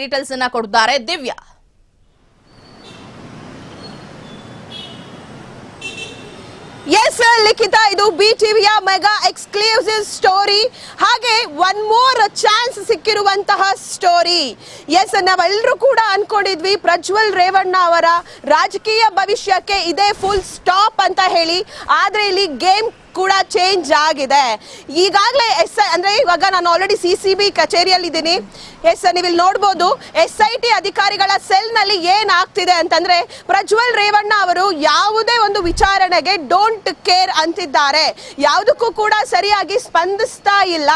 Details ಅನ್ನ ಕೊಡ್ತಾರೆ Divya. S ಲಿಖಿತ ಇದು ಬಿ ಟಿವಿಯ ಮೆಗಾ ಎಕ್ಸ್ಕ್ಲೂಸಿವ್ ಸ್ಟೋರಿ ಹಾಗೆ ಒನ್ ಮೋರ್ ಚಾನ್ಸ್ ಸಿಕ್ಕಿರುವಂತಹ ಸ್ಟೋರಿ ಎಸ್ ನಾವೆಲ್ಲರೂ ಕೂಡ ಅನ್ಕೊಂಡಿದ್ವಿ ಪ್ರಜ್ವಲ್ ರೇವಣ್ಣ ಅವರ ರಾಜಕೀಯ ಭವಿಷ್ಯಕ್ಕೆ ಇದೇ ಫುಲ್ ಸ್ಟಾಪ್ ಅಂತ ಹೇಳಿ. ಆದ್ರೆ ಇಲ್ಲಿ ಗೇಮ್ ಕೂಡ ಚೇಂಜ್ ಆಗಿದೆ. ಈಗಾಗಲೇ ಎಸ್ ಅಂದ್ರೆ ಇವಾಗ ನಾನು ಆಲ್ರೆಡಿ ಸಿ ಸಿ ಬಿ ಕಚೇರಿಯಲ್ಲಿ ಇದ್ದೀನಿ ಎಸ್ ನೀವು ಇಲ್ಲಿ ನೋಡ್ಬೋದು, ಎಸ್ ಐ ಟಿ ಅಧಿಕಾರಿಗಳ ಸೆಲ್ನಲ್ಲಿ ಏನಾಗ್ತಿದೆ ಅಂತಂದ್ರೆ ಪ್ರಜ್ವಲ್ ರೇವಣ್ಣ ಅವರು ಯಾವುದೇ ಒಂದು ವಿಚಾರಣೆಗೆ ಡೋಂಟ್ ಕೇರ್ ಅಂತಿದ್ದಾರೆ. ಯಾವುದಕ್ಕೂ ಕೂಡ ಸರಿಯಾಗಿ ಸ್ಪಂದಿಸ್ತಾ ಇಲ್ಲ.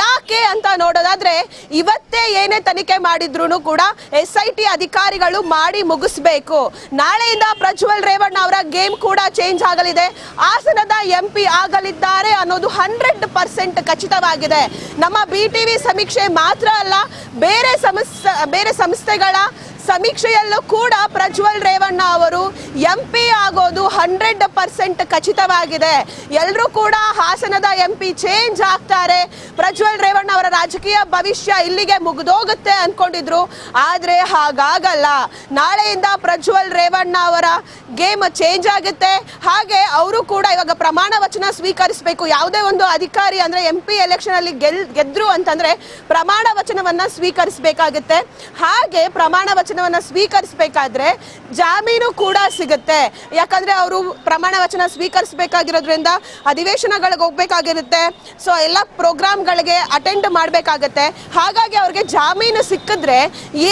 ಯಾಕೆ ಅಂತ ನೋಡೋದಾದ್ರೆ, ಇವತ್ತೇ ಏನೇ ತನಿಖೆ ಮಾಡಿದ್ರು ಕೂಡ ಎಸ್ ಐ ಟಿ ಅಧಿಕಾರಿಗಳು ಮಾಡಿ ಮುಗಿಸ್ಬೇಕು. ನಾಳೆಯಿಂದ ಪ್ರಜ್ವಲ್ ರೇವಣ್ಣ ಅವರ ಗೇಮ್ ಕೂಡ ಚೇಂಜ್ ಆಗಲಿದೆ. ಹಾಸನದ ಎಂ ಪಿ ಆಗಲಿದ್ದಾರೆ ಅನ್ನೋದು ಹಂಡ್ರೆಡ್ ಪರ್ಸೆಂಟ್ ಖಚಿತವಾಗಿದೆ. ನಮ್ಮ ಬಿ ಸಮೀಕ್ಷೆ ಮಾತ್ರ ಅಲ್ಲ ಬೇರೆ ಸಮಸ್ಯೆ ಬೇರೆ ಸಂಸ್ಥೆಗಳ ಸಮೀಕ್ಷೆಯಲ್ಲೂ ಕೂಡ ಪ್ರಜ್ವಲ್ ರೇವಣ್ಣ ಅವರು ಎಂ ಪಿ ಆಗೋದು ಹಂಡ್ರೆಡ್ ಪರ್ಸೆಂಟ್ ಖಚಿತವಾಗಿದೆ. ಎಲ್ಲರೂ ಕೂಡ ಹಾಸನದ ಎಂ ಪಿ ಚೇಂಜ್ ಆಗ್ತಾರೆ. ಪ್ರಜ್ವಲ್ ರೇವಣ್ಣ ಅವರ ರಾಜಕೀಯ ಭವಿಷ್ಯ ಇಲ್ಲಿಗೆ ಮುಗಿದೋಗುತ್ತೆ ಅಂದ್ಕೊಂಡಿದ್ರು ಆದ್ರೆ ಹಾಗಾಗಲ್ಲ. ನಾಳೆಯಿಂದ ಪ್ರಜ್ವಲ್ ರೇವಣ್ಣ ಅವರ ಗೇಮ್ ಚೇಂಜ್ ಆಗುತ್ತೆ. ಹಾಗೆ ಅವರು ಕೂಡ ಇವಾಗ ಪ್ರಮಾಣ ವಚನ ಸ್ವೀಕರಿಸಬೇಕು. ಯಾವುದೇ ಒಂದು ಅಧಿಕಾರಿ ಅಂದ್ರೆ ಎಂ ಪಿ ಎಲೆಕ್ಷನಲ್ಲಿ ಗೆಲ್, ಗೆದ್ರು ಅಂತಂದ್ರೆ ಪ್ರಮಾಣ ವಚನವನ್ನ ಸ್ವೀಕರಿಸಬೇಕಾಗುತ್ತೆ. ಹಾಗೆ ಪ್ರಮಾಣ ವಚನವನ್ನ ಸ್ವೀಕರಿಸಬೇಕಾದ್ರೆ ಜಾಮೀನು ಕೂಡ ಸಿಗುತ್ತೆ. ಯಾಕಂದರೆ ಅವರು ಪ್ರಮಾಣ ವಚನ ಸ್ವೀಕರಿಸಬೇಕಾಗಿರೋದ್ರಿಂದ ಅಧಿವೇಶನಗಳಿಗೆ ಹೋಗಬೇಕಾಗಿರುತ್ತೆ. ಸೊ ಎಲ್ಲ ಪ್ರೋಗ್ರಾಮ್ಗಳಿಗೆ ಅಟೆಂಡ್ ಮಾಡಬೇಕಾಗತ್ತೆ. ಹಾಗಾಗಿ ಅವ್ರಿಗೆ ಜಾಮೀನು ಸಿಕ್ಕಿದ್ರೆ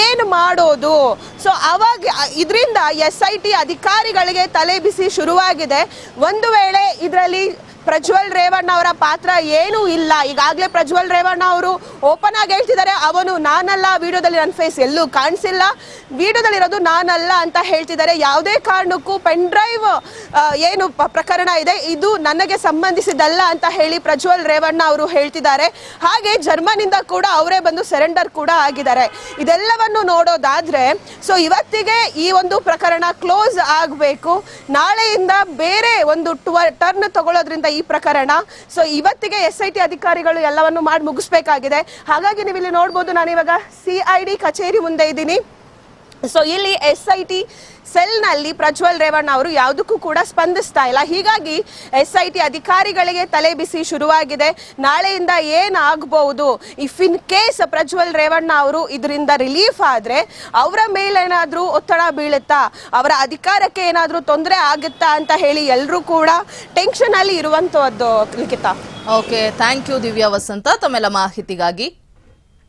ಏನು ಮಾಡೋದು? ಸೊ ಅವಾಗ ಇದರಿಂದ ಎಸ್ ಐ ಟಿ ಅಧಿಕಾರಿಗಳಿಗೆ ತಲೆ ಬಿಸಿ ಶುರುವಾಗಿದೆ. ಒಂದು ವೇಳೆ ಇದರಲ್ಲಿ ಪ್ರಜ್ವಲ್ ರೇವಣ್ಣ ಅವರ ಪಾತ್ರ ಏನೂ ಇಲ್ಲ. ಈಗಾಗಲೇ ಪ್ರಜ್ವಲ್ ರೇವಣ್ಣ ಅವರು ಓಪನ್ ಆಗಿ ಹೇಳ್ತಿದ್ದಾರೆ. ಅವನು ನಾನಲ್ಲ, ವಿಡಿಯೋದಲ್ಲಿ ನನ್ನ ಫೇಸ್ ಎಲ್ಲೂ ಕಾಣಿಸಿಲ್ಲ. ವಿಡಿಯೋದಲ್ಲಿರೋದು ನಾನಲ್ಲ ಅಂತ ಹೇಳ್ತಿದ್ದಾರೆ. ಯಾವುದೇ ಕಾರಣಕ್ಕೂ ಪೆನ್ ಡ್ರೈವ್ ಏನು ಪ್ರಕರಣ ಇದೆ. ಇದು ನನಗೆ ಸಂಬಂಧಿಸಿದಲ್ಲ ಅಂತ ಹೇಳಿ ಪ್ರಜ್ವಲ್ ರೇವಣ್ಣ ಅವರು ಹೇಳ್ತಿದ್ದಾರೆ. ಹಾಗೆ ಜರ್ಮನಿಂದ ಕೂಡ ಅವರೇ ಬಂದು ಸರೆಂಡರ್ ಕೂಡ ಆಗಿದ್ದಾರೆ. ಇದೆಲ್ಲವನ್ನು ನೋಡೋದಾದ್ರೆ ಸೊ ಇವತ್ತಿಗೆ ಈ ಒಂದು ಪ್ರಕರಣ ಕ್ಲೋಸ್ ಆಗಬೇಕು. ನಾಳೆಯಿಂದ ಬೇರೆ ಒಂದು ಟರ್ನ್ ತಗೊಳ್ಳೋದ್ರಿಂದ ಈ ಪ್ರಕರಣ. ಸೊ ಇವತ್ತಿಗೆ ಎಸ್ ಐ ಟಿ ಅಧಿಕಾರಿಗಳು ಎಲ್ಲವನ್ನು ಮಾಡಿ ಮುಗಿಸ್ಬೇಕಾಗಿದೆ. ಹಾಗಾಗಿ ನೀವು ಇಲ್ಲಿ ನೋಡ್ಬೋದು ನಾನು ಇವಾಗ ಸಿ ಐ ಡಿ ಕಚೇರಿ ಮುಂದೆ ಇದ್ದೀನಿ. ಸೊ ಇಲ್ಲಿ ಎಸ್ ಐ ಟಿ ಸೆಲ್ನಲ್ಲಿ ಪ್ರಜ್ವಲ್ ರೇವಣ್ಣ ಅವರು ಯಾವುದಕ್ಕೂ ಕೂಡ ಸ್ಪಂದಿಸ್ತಾ ಇಲ್ಲ. ಹೀಗಾಗಿ ಎಸ್ ಐ ಟಿ ಅಧಿಕಾರಿಗಳಿಗೆ ತಲೆ ಬಿಸಿ ಶುರುವಾಗಿದೆ. ನಾಳೆಯಿಂದ ಏನಾಗಬಹುದು if in case Prajwal Revanna ಅವರು ಇದರಿಂದ ರಿಲೀಫ್ ಆದರೆ ಅವರ ಮೇಲೇನಾದರೂ ಒತ್ತಡ ಬೀಳುತ್ತಾ? ಅವರ ಅಧಿಕಾರಕ್ಕೆ ಏನಾದರೂ ತೊಂದರೆ ಆಗುತ್ತಾ ಅಂತ ಹೇಳಿ ಎಲ್ಲರೂ ಕೂಡ ಟೆನ್ಷನ್ ಅಲ್ಲಿ ಇರುವಂತಹದ್ದು, Likhita. Okay thank you Divya Vasanth. ತಮ್ಮೆಲ್ಲ ಮಾಹಿತಿಗಾಗಿ